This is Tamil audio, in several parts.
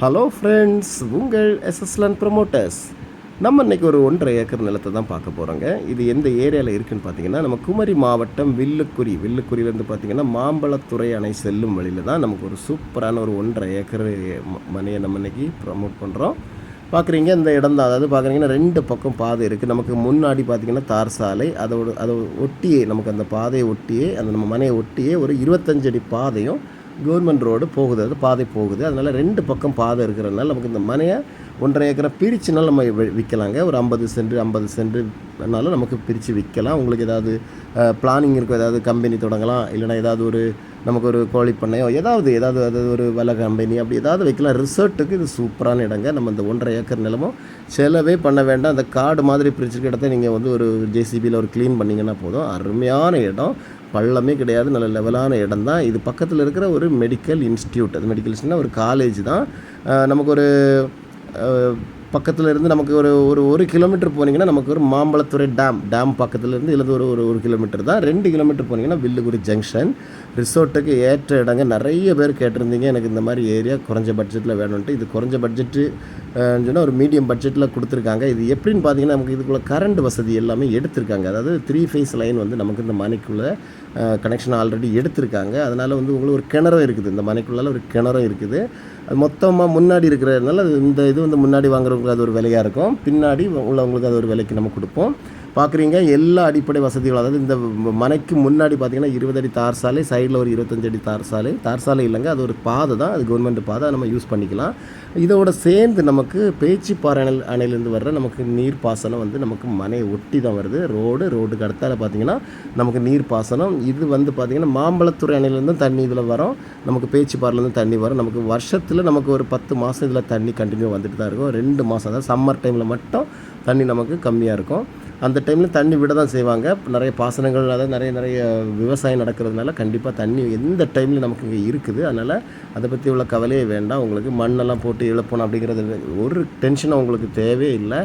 ஹலோ ஃப்ரெண்ட்ஸ் உங்கள் எஸ்எஸ்லன் ப்ரொமோட்டர்ஸ் நம்ம இன்றைக்கி ஒரு ஒன்றரை ஏக்கர் நிலத்தை தான் பார்க்க போகிறோங்க இது எந்த ஏரியாவில் இருக்குதுன்னு பார்த்தீங்கன்னா நம்ம குமரி மாவட்டம் வில்லுக்குரி வில்லுக்குரியிலேருந்து பார்த்தீங்கன்னா மாம்பழத்துறை அணை செல்லும் வழியில் தான் நமக்கு ஒரு சூப்பரான ஒரு ஒன்றரை ஏக்கர் மனையை நம்ம இன்றைக்கி ப்ரமோட் பண்ணுறோம் பார்க்குறீங்க இந்த இடம் தான். அதாவது பார்க்குறீங்கன்னா ரெண்டு பக்கம் பாதை இருக்குது நமக்கு முன்னாடி பார்த்திங்கன்னா தார் சாலை. அதோட அதை ஒட்டியே நமக்கு அந்த பாதையை ஒட்டியே அந்த நம்ம மனையை ஒட்டியே ஒரு இருபத்தஞ்சடி அடி பாதையும் கவர்மெண்ட் ரோடு போகுது அது பாதை போகுது. அதனால் ரெண்டு பக்கம் பாதை இருக்கிறதுனால நமக்கு இந்த மனையை ஒன்றரை ஏக்கரை பிரிச்சுனாலும் நம்ம விற்கலாங்க ஒரு ஐம்பது சென்ட் ஐம்பது சென்ட்னாலும் நமக்கு பிரித்து விற்கலாம் உங்களுக்கு ஏதாவது பிளானிங் இருக்கும் ஏதாவது கம்பெனி தொடங்கலாம். இல்லைனா ஏதாவது ஒரு நமக்கு ஒரு கோழி பண்ணையோ ஏதாவது ஏதாவது அது ஒரு வலை கம்பெனி அப்படி ஏதாவது வைக்கலாம். ரிசர்ட்டுக்கு இது சூப்பரான இடங்க. நம்ம இந்த ஒன்றரை ஏக்கர் நிலமும் செலவே பண்ண வேண்டாம். அந்த காடு மாதிரி பிரிச்சிருக்க இடத்த நீங்கள் வந்து ஒரு ஜேசிபியில் ஒரு க்ளீன் பண்ணிங்கன்னா போதும். அருமையான இடம். பள்ளமே கிடையாது. நல்ல லெவலான இடம் தான் இது பக்கத்தில் இருக்கிற ஒரு மெடிக்கல் இன்ஸ்டியூட் அது மெடிக்கல் இன்ஸ்டியூட்னா ஒரு காலேஜ் தான். நமக்கு ஒரு பக்கத்தில் இருந்து நமக்கு ஒரு ஒரு ஒரு கிலோமீட்டர் போனீங்கன்னா நமக்கு ஒரு மாம்பழத்துறை டேம் டேம் பக்கத்துலேருந்து இல்லை ஒரு ஒரு ஒரு கிலோமீட்டர் தான். ரெண்டு கிலோமீட்டர் போனீங்கன்னா வில்லுகுரி ஜங்ஷன் ரிசோர்ட்டுக்கு ஏற்ற இடங்க நிறைய பேர் கேட்டிருந்தீங்க எனக்கு இந்த மாதிரி ஏரியா குறைஞ்ச பட்ஜெட்டில் வேணும்ன்ட்டு. இது குறைஞ்ச பட்ஜெட்டு சொன்னால் ஒரு மீடியம் பட்ஜெட்டில் கொடுத்துருக்காங்க. இது எப்படின்னு பார்த்தீங்கன்னா நமக்கு இதுக்குள்ளே கரண்ட் வசதி எல்லாமே எடுத்திருக்காங்க. அதாவது த்ரீ ஃபேஸ் லைன் வந்து நமக்கு இந்த மனைக்குள்ளே கனெக்ஷன் ஆல்ரெடி எடுத்திருக்காங்க. அதனால் வந்து உங்களுக்கு ஒரு கிணறும் இருக்குது. இந்த மனைக்குள்ளால ஒரு கிணறும் இருக்குது. அது மொத்தமாக முன்னாடி இருக்கிறதுனால அது இந்த இது வந்து முன்னாடி வாங்குறவங்களுக்கு அது ஒரு விலையாக இருக்கும். பின்னாடி உள்ளவங்களுக்கு அது ஒரு விலைக்கு நம்ம கொடுப்போம். பார்க்குறீங்க எல்லா அடிப்படை வசதிகளும் அதாவது இந்த மனைக்கு முன்னாடி பார்த்தீங்கன்னா இருபது அடி தார் சாலை சைடில் ஒரு இருபத்தஞ்சு அடி தார் சாலை. தார் சாலை இல்லைங்க அது ஒரு பாதை தான் அது கவர்மெண்ட் பாதை நம்ம யூஸ் பண்ணிக்கலாம். இதோட சேர்ந்து நமக்கு பேச்சிப்பாறை அணை அணையிலேருந்து வர்ற நமக்கு நீர் பாசனம் வந்து நமக்கு மனையை ஒட்டி தான் வருது. ரோடு ரோடுக்கு அடுத்தால் பார்த்தீங்கன்னா நமக்கு நீர் பாசனம். இது வந்து பார்த்திங்கன்னா மாம்பழத்துறை அணையிலேருந்து தண்ணி இதில் வரும். நமக்கு பேச்சிப்பாறையிலேருந்து தண்ணி வரும். நமக்கு வருஷத்தில் நமக்கு ஒரு பத்து மாதம் இதில் தண்ணி கண்டினியூ வந்துட்டு தான் இருக்கும். ரெண்டு மாதம் அதாவது சம்மர் டைமில் மட்டும் தண்ணி நமக்கு கம்மியாக இருக்கும். அந்த டைமில் தண்ணி விட தான் செய்வாங்க. நிறைய பாசனங்கள் அதாவது நிறைய நிறைய விவசாயம் நடக்கிறதுனால கண்டிப்பாக தண்ணி எந்த டைமில் நமக்கு இங்கே இருக்குது. அதனால் அதை பற்றி உள்ள கவலையே வேண்டாம். உங்களுக்கு மண்ணெல்லாம் போட்டு இழப்பணும் அப்படிங்கிறது ஒரு டென்ஷனும் உங்களுக்கு தேவையே இல்லை.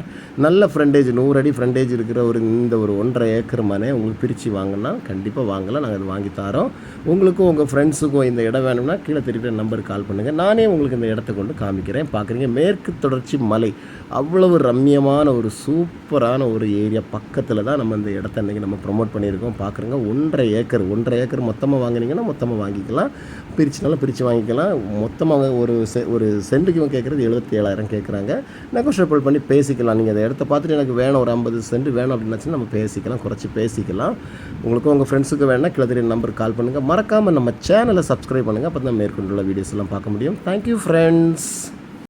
நல்ல ஃப்ரண்டேஜ் நூறு அடி ஃப்ரண்டேஜ் இருக்கிற ஒரு இந்த ஒரு ஒன்றரை ஏக்கர் மனை உங்களுக்கு பிரித்து வாங்கினா கண்டிப்பாக வாங்கலாம். நாங்கள் அது வாங்கி தரோம். உங்களுக்கும் உங்கள் ஃப்ரெண்ட்ஸுக்கும் இந்த இடம் வேணும்னா கீழே தெரிவிக்கிற நம்பருக்கு கால் பண்ணுங்கள் நானே உங்களுக்கு இந்த இடத்த கொண்டு காமிக்கிறேன். பார்க்குறீங்க மேற்கு தொடர்ச்சி மலை. அவ்வளவு ரம்மியமான ஒரு சூப்பரான ஒரு ஏரியா பக்கத்தில் தான் நம்ம இந்த இடத்த இன்றைக்கி நம்ம ப்ரொமோட் பண்ணியிருக்கோம். பார்க்குறோங்க ஒன்றரை ஏக்கர் ஒன்றரை ஏக்கர் மொத்தமாக வாங்கினீங்கன்னா மொத்தமாக வாங்கிக்கலாம். பிரிச்சுனாலும் பிரித்து வாங்கிக்கலாம். மொத்தமாக ஒரு செ ஒரு சென்ட்டுக்கு இவங்க கேட்குறது எழுபத்தி ஏழாயிரம் கேட்குறாங்க நெகோஷியபிள் பண்ணி பேசிக்கலாம். நீங்கள் அந்த இடத்த பார்த்துட்டு எனக்கு வேணும் ஒரு ஐம்பது சென்ட் வேணும் அப்படின்னாச்சுன்னா நம்ம பேசிக்கலாம் குறைச்சி பேசிக்கலாம். உங்களுக்கும் உங்கள் ஃப்ரெண்ட்ஸுக்கு வேணால் கிளத்திரி நம்பர் கால் பண்ணுங்கள் மறக்காமல் நம்ம சேனலை சப்ஸ்கிரைப் பண்ணுங்கள் அப்போ தான் மேற்கொண்டுள்ள வீடியோஸ் எல்லாம் பார்க்க முடியும். Thank you friends